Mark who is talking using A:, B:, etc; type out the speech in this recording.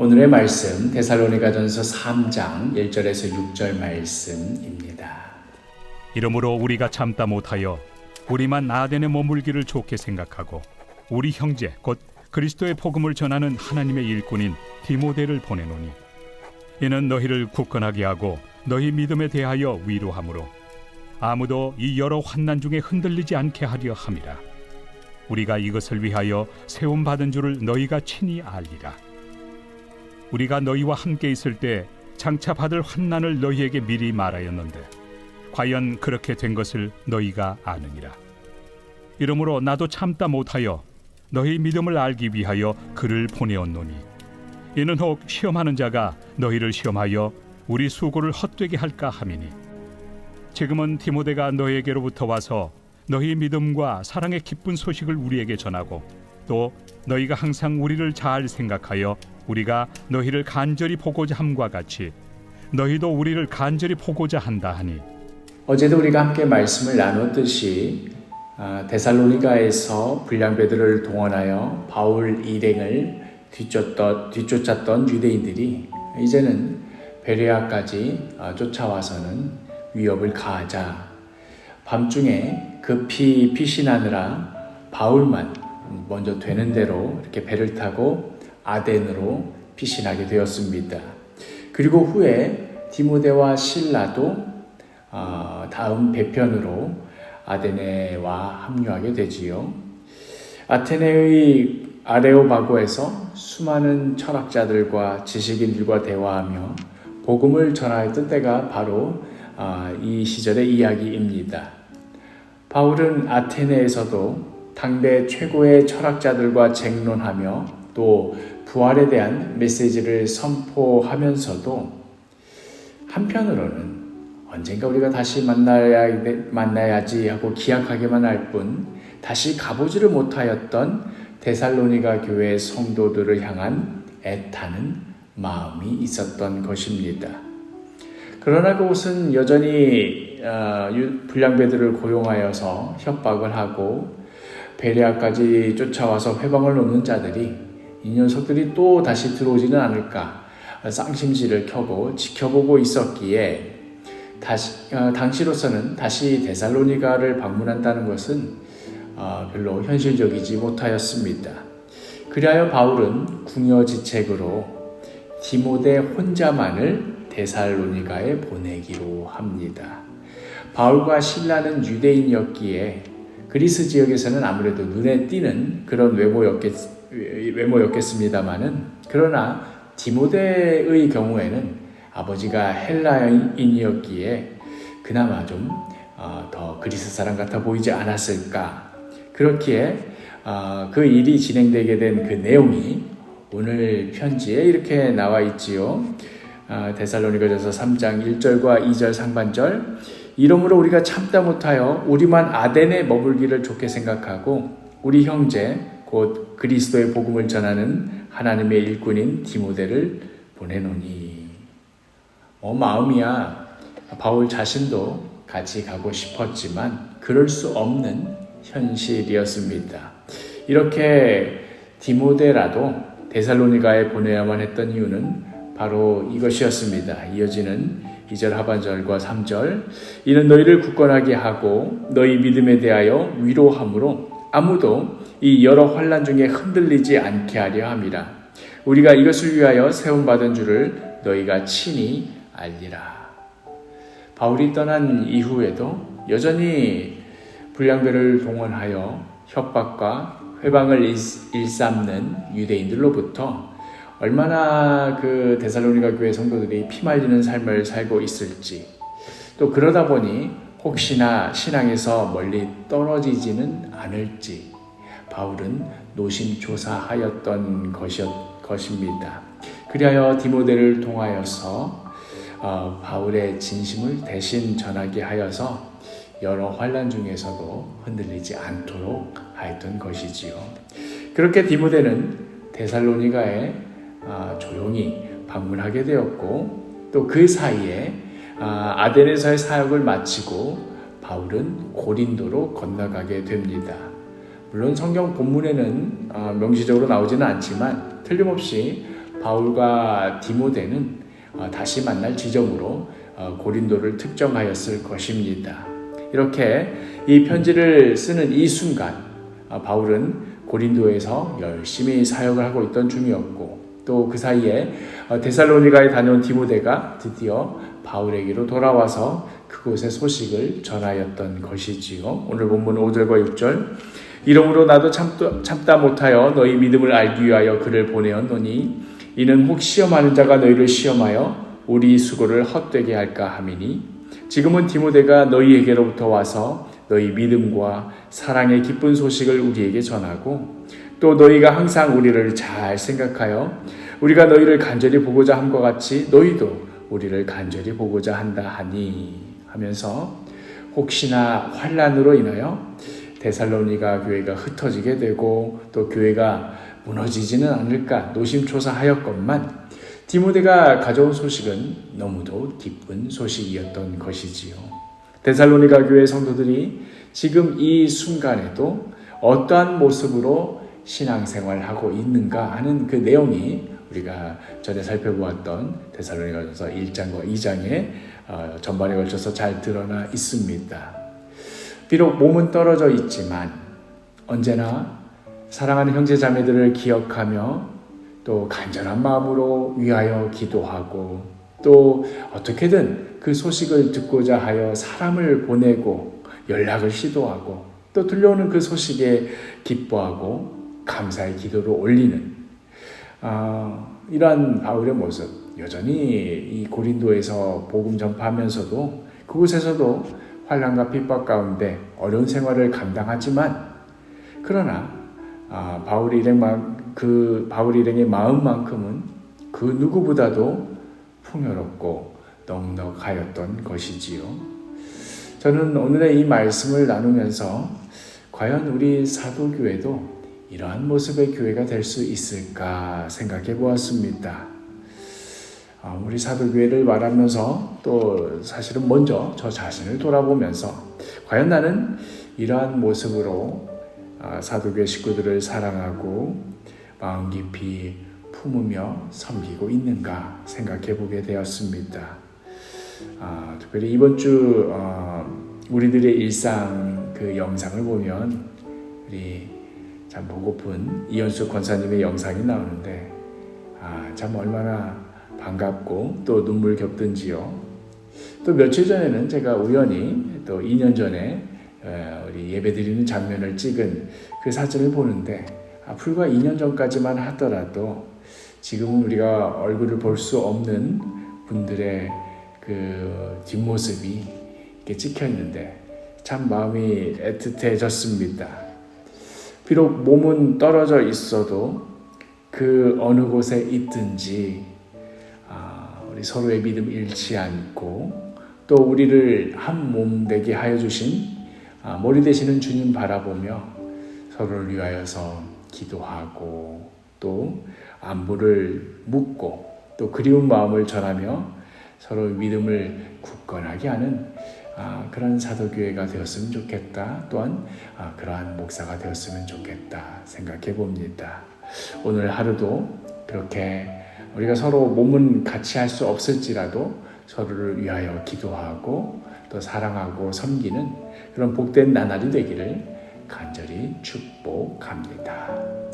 A: 오늘의 말씀 데살로니가전서 3장 1절에서 6절 말씀입니다.
B: 이러므로 우리가 참다 못하여 우리만 아덴에 머물기를 좋게 생각하고 우리 형제 곧 그리스도의 복음을 전하는 하나님의 일꾼인 디모데를 보내노니 이는 너희를 굳건하게 하고 너희 믿음에 대하여 위로하므로 아무도 이 여러 환난 중에 흔들리지 않게 하려 함이라 우리가 이것을 위하여 세움 받은 줄을 너희가 친히 알리라 우리가 너희와 함께 있을 때 장차 받을 환난을 너희에게 미리 말하였는데 과연 그렇게 된 것을 너희가 아느니라. 이러므로 나도 참다 못하여 너희 믿음을 알기 위하여 그를 보내었노니 이는 혹 시험하는 자가 너희를 시험하여 우리 수고를 헛되게 할까 함이니 지금은 디모데가 너희에게로부터 와서 너희 믿음과 사랑의 기쁜 소식을 우리에게 전하고 또 너희가 항상 우리를 잘 생각하여 우리가 너희를 간절히 보고자 함과 같이 너희도 우리를 간절히 보고자 한다 하니
A: 어제도 우리가 함께 말씀을 나눴듯이 아, 데살로니가에서 불량배들을 동원하여 바울 일행을 뒤쫓던, 뒤쫓았던 유대인들이 이제는 베레아까지 아, 쫓아와서는 위협을 가하자 밤중에 급히 피신하느라 바울만 먼저 되는 대로 이렇게 배를 타고 아덴으로 피신하게 되었습니다. 그리고 후에 디모데와 신라도 어, 다음 배편으로 아데네와 합류하게 되지요. 아테네의 아레오바고에서 수많은 철학자들과 지식인들과 대화하며 복음을 전하였던 때가 바로 어, 이 시절의 이야기입니다. 바울은 아테네에서도 당대 최고의 철학자들과 쟁론하며 또 부활에 대한 메시지를 선포하면서도 한편으로는 언젠가 우리가 다시 만나야, 만나야지 하고 기약하기만 할 뿐 다시 가보지를 못하였던 데살로니가 교회 성도들을 향한 애타는 마음이 있었던 것입니다. 그러나 그곳은 여전히 어, 불량배들을 고용하여서 협박을 하고 베레아까지 쫓아와서 회방을 놓는 자들이 이 녀석들이 또 다시 들어오지는 않을까 쌍심지를 켜고 지켜보고 있었기에 다시, 어, 당시로서는 다시 데살로니가를 방문한다는 것은 어, 별로 현실적이지 못하였습니다. 그리하여 바울은 궁여지책으로 디모데 혼자만을 데살로니가에 보내기로 합니다. 바울과 신라는 유대인이었기에 그리스 지역에서는 아무래도 눈에 띄는 그런 외모였겠, 외모였겠습니다만은 그러나 디모데의 경우에는 아버지가 헬라인이었기에 그나마 좀더 어, 그리스 사람 같아 보이지 않았을까 그렇기에 어, 그 일이 진행되게 된 그 내용이 오늘 편지에 이렇게 나와 있지요. 어, 데살로니가전서 3장 1절과 2절 상반절 이러므로 우리가 참다 못하여 우리만 아덴에 머물기를 좋게 생각하고 우리 형제 곧 그리스도의 복음을 전하는 하나님의 일꾼인 디모데를 보내노니 어 마음이야 바울 자신도 같이 가고 싶었지만 그럴 수 없는 현실이었습니다. 이렇게 디모데라도 데살로니가에 보내야만 했던 이유는 바로 이것이었습니다. 이어지는 2절 하반절과 3절. 이는 너희를 굳건하게 하고 너희 믿음에 대하여 위로함으로 아무도 이 여러 환란 중에 흔들리지 않게 하려 함이라. 우리가 이것을 위하여 세움 받은 줄을 너희가 친히 알리라. 바울이 떠난 이후에도 여전히 불량배를 동원하여 협박과 회방을 일삼는 유대인들로부터 얼마나 그 데살로니가 교회 성도들이 피말리는 삶을 살고 있을지 또 그러다 보니 혹시나 신앙에서 멀리 떨어지지는 않을지 바울은 노심초사하였던 것이었, 것입니다. 그리하여 디모데를 통하여서 어, 바울의 진심을 대신 전하게 하여서 여러 환란 중에서도 흔들리지 않도록 하였던 것이지요. 그렇게 디모데는 데살로니가에 어, 조용히 방문하게 되었고 또 그 사이에 어, 아덴에서의 사역을 마치고 바울은 고린도로 건너가게 됩니다. 물론 성경 본문에는 어, 명시적으로 나오지는 않지만 틀림없이 바울과 디모데는 어, 다시 만날 지점으로 어, 고린도를 특정하였을 것입니다. 이렇게 이 편지를 쓰는 이 순간 어, 바울은 고린도에서 열심히 사역을 하고 있던 중이었고 또 그 사이에 어, 데살로니가에 다녀온 디모데가 드디어 바울에게로 돌아와서 그곳의 소식을 전하였던 것이지요. 오늘 본문 5절과 6절 이러므로 나도 참다, 참다 못하여 너희 믿음을 알기 위하여 그를 보내었노니 이는 혹 시험하는 자가 너희를 시험하여 우리 수고를 헛되게 할까 함이니 지금은 디모데가 너희에게로부터 와서 너희 믿음과 사랑의 기쁜 소식을 우리에게 전하고 또 너희가 항상 우리를 잘 생각하여 우리가 너희를 간절히 보고자 함과 같이 너희도 우리를 간절히 보고자 한다 하니 하면서 혹시나 환란으로 인하여 데살로니가 교회가 흩어지게 되고 또 교회가 무너지지는 않을까 노심초사하였건만 디모데가 가져온 소식은 너무도 기쁜 소식이었던 것이지요. 데살로니가 교회 성도들이 지금 이 순간에도 어떠한 모습으로 신앙생활하고 있는가 하는 그 내용이 우리가 전에 살펴보았던 데살로니가전서 1장과 2장에 어, 전반에 걸쳐서 잘 드러나 있습니다. 비록 몸은 떨어져 있지만 언제나 사랑하는 형제 자매들을 기억하며 또 간절한 마음으로 위하여 기도하고 또 어떻게든 그 소식을 듣고자 하여 사람을 보내고 연락을 시도하고 또 들려오는 그 소식에 기뻐하고 감사의 기도를 올리는 아, 이러한 바울의 모습 여전히 이 고린도에서 복음 전파하면서도 그곳에서도 환란과 핍박 가운데 어려운 생활을 감당하지만 그러나 아, 바울 일행만 그 바울 일행의 마음만큼은 그 누구보다도 풍요롭고 넉넉하였던 것이지요. 저는 오늘의 이 말씀을 나누면서 과연 우리 사도교회도 이러한 모습의 교회가 될 수 있을까 생각해 보았습니다. 아, 우리 사도교회를 말하면서 또 사실은 먼저 저 자신을 돌아보면서 과연 나는 이러한 모습으로 아, 사도교회 식구들을 사랑하고 마음 깊이 품으며 섬기고 있는가 생각해 보게 되었습니다. 아, 특별히 이번 주 어, 우리들의 일상 그 영상을 보면 우리 참 보고픈 이현수 권사님의 영상이 나오는데 아, 참 얼마나 반갑고 또 눈물 겹든지요. 또 며칠 전에는 제가 우연히 또 2년 전에 어, 우리 예배드리는 장면을 찍은 그 사진을 보는데 아, 불과 2년 전까지만 하더라도 지금은 우리가 얼굴을 볼 수 없는 분들의 그 뒷모습이 이렇게 찍혀 있는데 참 마음이 애틋해졌습니다. 비록 몸은 떨어져 있어도 그 어느 곳에 있든지 아, 우리 서로의 믿음 잃지 않고 또 우리를 한 몸 되게 하여 주신 아, 머리 되시는 주님 바라보며 서로를 위하여서 기도하고 또 안부를 묻고 또 그리운 마음을 전하며 서로의 믿음을 굳건하게 하는 아, 그런 사도교회가 되었으면 좋겠다. 또한 아, 그러한 목사가 되었으면 좋겠다 생각해 봅니다. 오늘 하루도 그렇게 우리가 서로 몸은 같이 할 수 없을지라도 서로를 위하여 기도하고 또 사랑하고 섬기는 그런 복된 나날이 되기를 간절히 축복합니다.